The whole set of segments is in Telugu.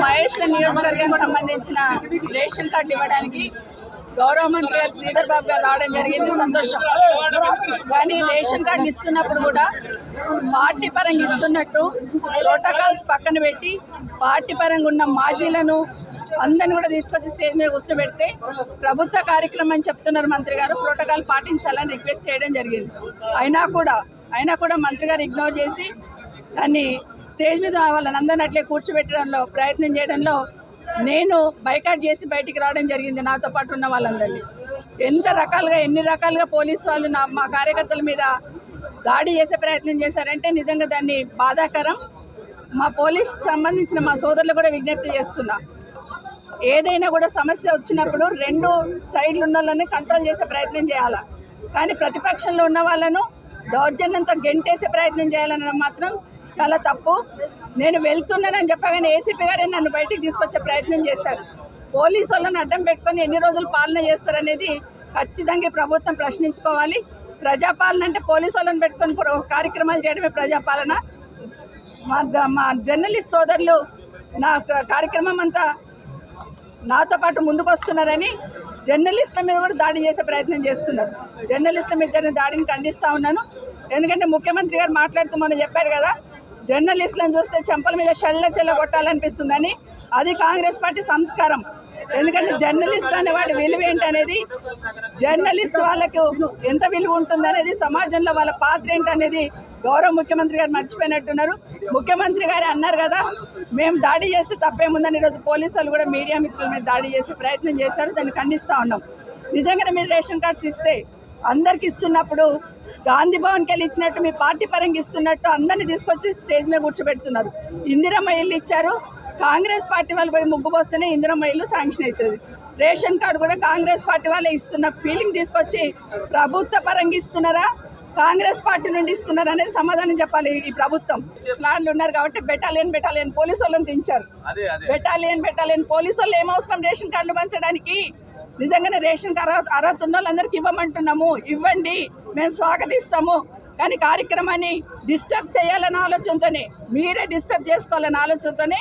మహేష్ నియోజకవర్గానికి సంబంధించిన రేషన్ కార్డులు ఇవ్వడానికి గౌరవ మంత్రి గారు శ్రీధర్ బాబు గారు రావడం జరిగింది. సంతోషం. కానీ రేషన్ కార్డులు ఇస్తున్నప్పుడు కూడా పార్టీ పరంగా ఇస్తున్నట్టు ప్రోటోకాల్స్ పక్కన పెట్టి పార్టీ పరంగా ఉన్న మాజీలను అందరిని కూడా తీసుకొచ్చి స్టేజ్ మీద కూర్చోబెడితే ప్రభుత్వ కార్యక్రమం అని చెప్తున్నారు మంత్రి గారు. ప్రోటోకాల్ పాటించాలని రిక్వెస్ట్ చేయడం జరిగింది. అయినా కూడా అయినా కూడా మంత్రి గారు ఇగ్నోర్ చేసి దాన్ని స్టేజ్ మీద వాళ్ళని అందరిని అట్లే కూర్చోబెట్టడంలో ప్రయత్నం చేయడంలో నేను బైకాట్ చేసి బయటికి రావడం జరిగింది నాతో పాటు ఉన్న వాళ్ళందరినీ. ఎంత రకాలుగా ఎన్ని రకాలుగా పోలీసు వాళ్ళు నా మా కార్యకర్తల మీద దాడి చేసే ప్రయత్నం చేశారంటే నిజంగా దాన్ని బాధాకరం. మా పోలీస్ సంబంధించిన మా సోదరులు కూడా విజ్ఞప్తి చేస్తున్నా. ఏదైనా కూడా సమస్య వచ్చినప్పుడు రెండు సైడ్లు ఉన్న వాళ్ళని కంట్రోల్ చేసే ప్రయత్నం చేయాలా? కానీ ప్రతిపక్షంలో ఉన్న వాళ్ళను దౌర్జన్యంతో గెంటేసే ప్రయత్నం చేయాలనడం మాత్రం చాలా తప్పు. నేను వెళ్తున్నానని చెప్పగానే ఏసీపీ గారే నన్ను బయటికి తీసుకొచ్చే ప్రయత్నం చేశారు. పోలీసు వాళ్ళని అడ్డం పెట్టుకొని ఎన్ని రోజులు పాలన చేస్తారనేది ఖచ్చితంగా ప్రభుత్వం ప్రశ్నించుకోవాలి. ప్రజాపాలన అంటే పోలీసు వాళ్ళని పెట్టుకొని కార్యక్రమాలు చేయడమే ప్రజాపాలన. మా మా జర్నలిస్ట్ సోదరులు నా క- కార్యక్రమం అంతా నాతో పాటు ముందుకు వస్తున్నారని జర్నలిస్టుల మీద కూడా దాడి చేసే ప్రయత్నం చేస్తున్నారు. జర్నలిస్టుల మీద జరిగిన దాడిని ఖండిస్తూ ఉన్నాను. ఎందుకంటే ముఖ్యమంత్రి గారు మాట్లాడుతూ మొన్న చెప్పాడు కదా జర్నలిస్టులను చూస్తే చెంపల మీద చెల్ల చెల్ల కొట్టాలనిపిస్తుందని అది కాంగ్రెస్ పార్టీ సంస్కారం. ఎందుకంటే జర్నలిస్ట్ అనేవాడి విలువ ఏంటి అనేది జర్నలిస్ట్ వాళ్ళకు ఎంత విలువ ఉంటుందనేది సమాజంలో వాళ్ళ పాత్ర ఏంటనేది గౌరవ ముఖ్యమంత్రి గారు మర్చిపోయినట్టున్నారు. ముఖ్యమంత్రి గారు అన్నారు కదా మేము దాడి చేస్తే తప్పేముందని ఈరోజు పోలీసు వాళ్ళు కూడా మీడియా మిత్రుల మీద దాడి చేసే ప్రయత్నం చేశారు. దాన్ని ఖండిస్తూ ఉన్నాం. నిజంగానే మీరు రేషన్ కార్డ్స్ ఇస్తే అందరికి ఇస్తున్నప్పుడు గాంధీ భవన్కి వెళ్ళి ఇచ్చినట్టు మీ పార్టీ పరంగా ఇస్తున్నట్టు అందరినీ తీసుకొచ్చి స్టేజ్ మీద కూర్చోబెడుతున్నారు. ఇందిరమ్మ ఇల్లు ఇచ్చారు. కాంగ్రెస్ పార్టీ వాళ్ళు పోయి ముగ్గు పోస్తేనే ఇందిరమ్మ ఇల్లు శాంక్షన్ అవుతుంది. రేషన్ కార్డు కూడా కాంగ్రెస్ పార్టీ వాళ్ళే ఇస్తున్న ఫీలింగ్ తీసుకొచ్చి ప్రభుత్వ పరంగా ఇస్తున్నారా? కాంగ్రెస్ పార్టీ నుండి ఇస్తున్నారు అనేది సమాధానం చెప్పాలి ఈ ప్రభుత్వం. ప్లాన్లు ఉన్నారు కాబట్టి బెటాలియన్ బెటాలియన్ పోలీసు వాళ్ళని దించారు. బెటాలియన్ బెటాలియన్ పోలీసు వాళ్ళు ఏమవసరం రేషన్ కార్డులు పంచడానికి? నిజంగానే రేషన్ కార్డు అర్హత- అర్హత ఉన్న వాళ్ళందరికీ ఇవ్వమంటున్నాము. ఇవ్వండి. మేము స్వాగతిస్తాము. కానీ కార్యక్రమాన్ని డిస్టర్బ్ చేయాలన్న ఆలోచనతోనే మీరే డిస్టర్బ్ చేసుకోవాలన్న ఆలోచనతోనే.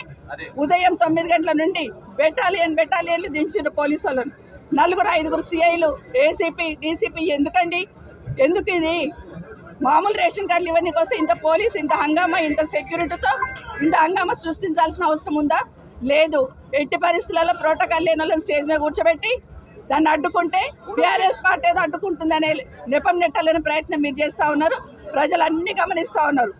ఉదయం తొమ్మిది గంటల నుండి బెటాలియన్ బెటాలియన్లు దించారు పోలీసు వాళ్ళను నలుగురు ఐదుగురు సిఐలు ఏసీపీ డీసీపీ ఎందుకండి? ఎందుకు ఇది? మామూలు రేషన్ కార్డులు ఇవన్నీ వస్తే ఇంత పోలీస్ ఇంత హంగామా ఇంత సెక్యూరిటీతో ఇంత హంగామా సృష్టించాల్సిన అవసరం ఉందా? లేదు. ఎట్టి పరిస్థితులలో ప్రోటోకాల్ లేని వాళ్ళని స్టేజ్ మీద కూర్చోబెట్టి దాన్ని అడ్డుకుంటే టీఆర్ఎస్ పార్టీ ఏదో అడ్డుకుంటుందనే నెపం నెట్టాలనే ప్రయత్నం మీరు చేస్తూ ఉన్నారు. ప్రజలు అన్ని గమనిస్తూ ఉన్నారు.